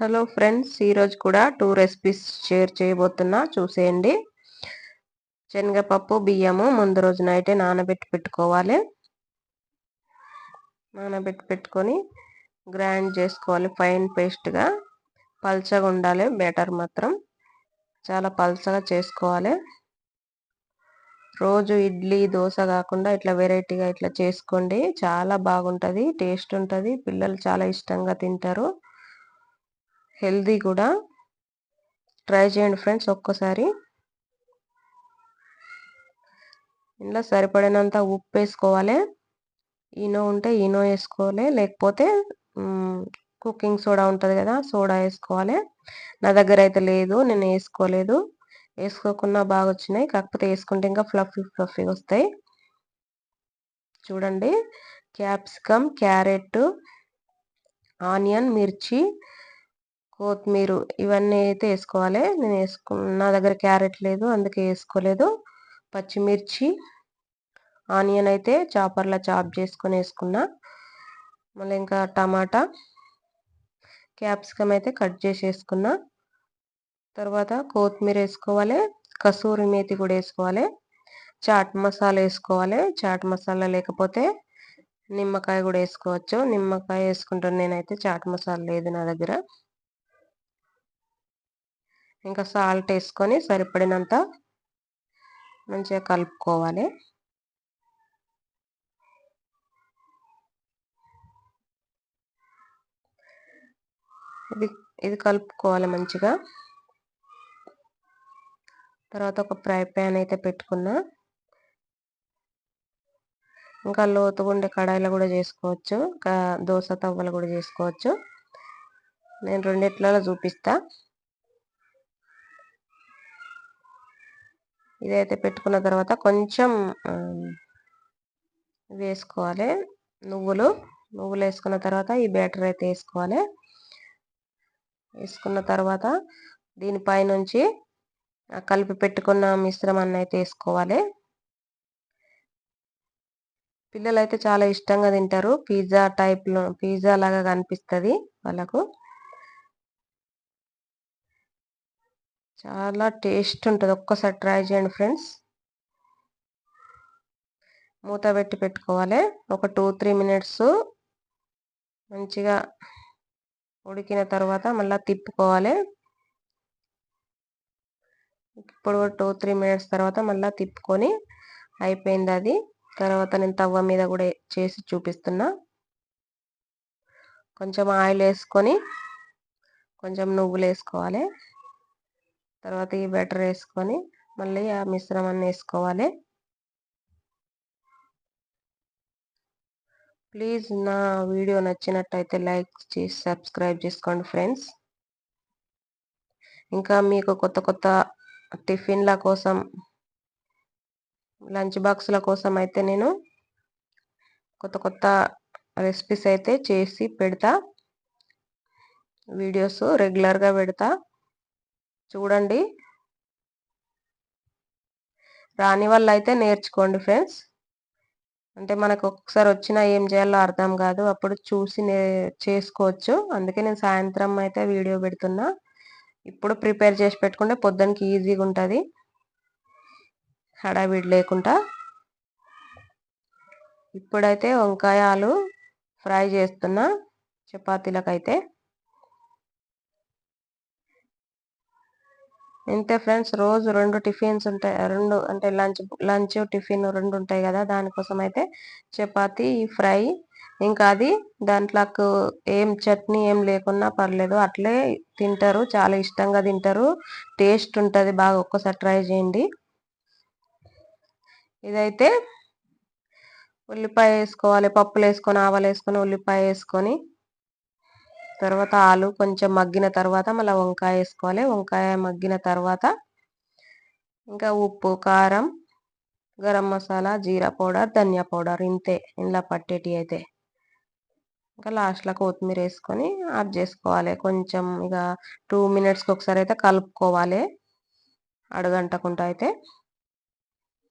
Hello friends ఈరోజు కూడా two recipes share చేయబోతున్నా. చూసేయండి. శనగపప్పు బియ్యము ముందు రోజు నైటే నానబెట్టి పెట్టుకోవాలి. నానబెట్టి పెట్టుకొని గ్రైండ్ చేసుకోవాలి ఫైన్ పేస్ట్గా. పల్చగా ఉండాలి బెటర్ మాత్రం. చాలా పల్చగా చేసుకోవాలి. రోజు ఇడ్లీ దోశ కాకుండా ఇట్లా వెరైటీగా ఇట్లా చేసుకోండి. చాలా బాగుంటుంది టేస్ట్ ఉంటుంది. పిల్లలు చాలా ఇష్టంగా తింటారు. హెల్దీ కూడా. ట్రై చేయండి ఫ్రెండ్స్ ఒక్కసారి. ఇంట్లో సరిపడినంత ఉప్పు వేసుకోవాలి. ఈనో ఉంటే ఈనో వేసుకోవాలి. లేకపోతే కుకింగ్ సోడా ఉంటుంది కదా సోడా వేసుకోవాలి. నా దగ్గర అయితే లేదు నేను వేసుకోలేదు. వేసుకోకుండా బాగా వచ్చినాయి కాకపోతే వేసుకుంటే ఇంకా ఫ్లఫీ ఫ్లఫీ వస్తాయి. చూడండి. క్యాప్సికమ్ క్యారెట్ ఆనియన్ మిర్చి కొత్తిమీర ఇవన్నీ అయితే వేసుకోవాలి. నేను వేసుకు నా దగ్గర క్యారెట్ లేదు అందుకే వేసుకోలేదు. పచ్చిమిర్చి ఆనియన్ అయితే చాపర్లా చాప్ చేసుకొని వేసుకున్నా. మళ్ళీ ఇంకా టమాటా క్యాప్సికమ్ అయితే కట్ చేసి వేసుకున్నా. తర్వాత కొత్తిమీర వేసుకోవాలి. కసూరి మేతి కూడా వేసుకోవాలి. చాట్ మసాలా వేసుకోవాలి. చాట్ మసాలా లేకపోతే నిమ్మకాయ కూడా వేసుకోవచ్చు. నిమ్మకాయ వేసుకుంటాను నేనైతే. చాట్ మసాలా లేదు నా దగ్గర. ఇంకా సాల్ట్ వేసుకొని సరిపడినంత మంచిగా కలుపుకోవాలి. ఇది ఇది కలుపుకోవాలి మంచిగా. తర్వాత ఒక ఫ్రై ప్యాన్ అయితే పెట్టుకున్నా. ఇంకా లోతుగా ఉండే కడాయిలో కూడా చేసుకోవచ్చు. ఇంకా దోశ తవ్వలు కూడా చేసుకోవచ్చు. నేను రెండిట్లలో చూపిస్తా. ఇదైతే పెట్టుకున్న తర్వాత కొంచెం వేసుకోవాలి. నువ్వులు నువ్వులు వేసుకున్న తర్వాత ఈ బ్యాటర్ అయితే వేసుకోవాలి. వేసుకున్న తర్వాత దీనిపైనుంచి కలిపి పెట్టుకున్న మిశ్రమాన్ని అయితే వేసుకోవాలి. పిల్లలు అయితే చాలా ఇష్టంగా తింటారు. పిజ్జా టైప్లో పిజ్జా లాగా కనిపిస్తుంది వాళ్ళకు. చాలా టేస్ట్ ఉంటుంది. ఒక్కసారి ట్రై చేయండి ఫ్రెండ్స్. మూత పెట్టి పెట్టుకోవాలి. ఒక టూ త్రీ మినిట్స్ మంచిగా ఉడికిన తర్వాత మళ్ళీ తిప్పుకోవాలి. ఇప్పుడు టూ త్రీ మినిట్స్ తర్వాత మళ్ళీ తిప్పుకొని అయిపోయింది అది. తర్వాత నేను తవ్వ మీద కూడా చేసి చూపిస్తున్నా. కొంచెం ఆయిల్ వేసుకొని కొంచెం నువ్వులు వేసుకోవాలి. తర్వాత ఈ బెటర్ వేసుకొని మళ్ళీ ఆ మిశ్రమాన్ని వేసుకోవాలి. ప్లీజ్ నా వీడియో నచ్చినట్టయితే లైక్ చేసి సబ్స్క్రైబ్ చేసుకోండి ఫ్రెండ్స్. ఇంకా మీకు కొత్త కొత్త టిఫిన్ల కోసం లంచ్ బాక్స్ల కోసం అయితే నేను కొత్త కొత్త రెసిపీస్ అయితే చేసి పెడతా. వీడియోస్ రెగ్యులర్గా పెడతా. చూడండి. రాని వల్ల అయితే నేర్చుకోండి ఫ్రెండ్స్. అంటే మనకు ఒకసారి వచ్చినా ఏం చేయాలో అర్థం కాదు. అప్పుడు చూసి చేసుకోవచ్చు. అందుకే నేను సాయంత్రం అయితే వీడియో పెడుతున్నా. ఇప్పుడు ప్రిపేర్ చేసి పెట్టుకుంటే పొద్దునకి ఈజీగా ఉంటుంది. హడావిడి లేకుండా. ఇప్పుడైతే వంకాయలు ఫ్రై చేస్తున్నా. చపాతీలకైతే. ఇంతే ఫ్రెండ్స్ రోజు రెండు టిఫిన్స్ ఉంటాయి. రెండు అంటే లంచ్ లంచ్ టిఫిన్ రెండు ఉంటాయి కదా. దానికోసం అయితే చపాతి ఫ్రై ఇంకా అది దాంట్లోకి ఏం చట్నీ ఏం లేకున్నా పర్లేదు. అట్లే తింటారు. చాలా ఇష్టంగా తింటారు. టేస్ట్ ఉంటుంది. బాగా ఒక్కసారి ట్రై చేయండి. ఇదైతే ఉల్లిపాయ వేసుకోవాలి. పప్పులు వేసుకొని ఆవాలు వేసుకొని ఉల్లిపాయ వేసుకొని తర్వాత ఆలు కొంచెం మగ్గిన తర్వాత మళ్ళీ వంకాయ వేసుకోవాలి. వంకాయ మగ్గిన తర్వాత ఇంకా ఉప్పు కారం గరం మసాలా జీరా పౌడర్ ధనియా పౌడర్ ఇంతే. ఇంట్లో పట్టేటి అయితే ఇంకా లాస్ట్లో కొత్తిమీర వేసుకొని ఆఫ్ చేసుకోవాలి. కొంచెం ఇక టూ మినిట్స్కి ఒకసారి అయితే కలుపుకోవాలి. అడగంటకుండా అయితే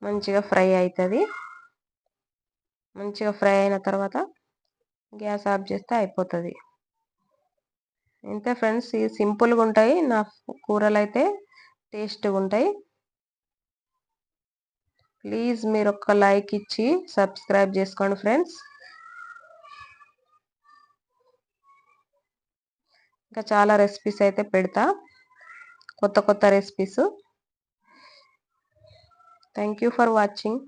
మంచిగా ఫ్రై అవుతుంది మంచిగా ఫ్రై అయిన తర్వాత గ్యాస్ ఆఫ్ చేస్తే అయిపోతుంది. ఇంతే ఫ్రెండ్స్ ఇవి సింపుల్గా ఉంటాయి. నా కూరలు అయితే టేస్ట్గా ఉంటాయి. ప్లీజ్ మీరు ఒక్క లైక్ ఇచ్చి సబ్స్క్రైబ్ చేసుకోండి ఫ్రెండ్స్. ఇంకా చాలా రెసిపీస్ అయితే పెడతా. కొత్త కొత్త recipes. Thank you for watching.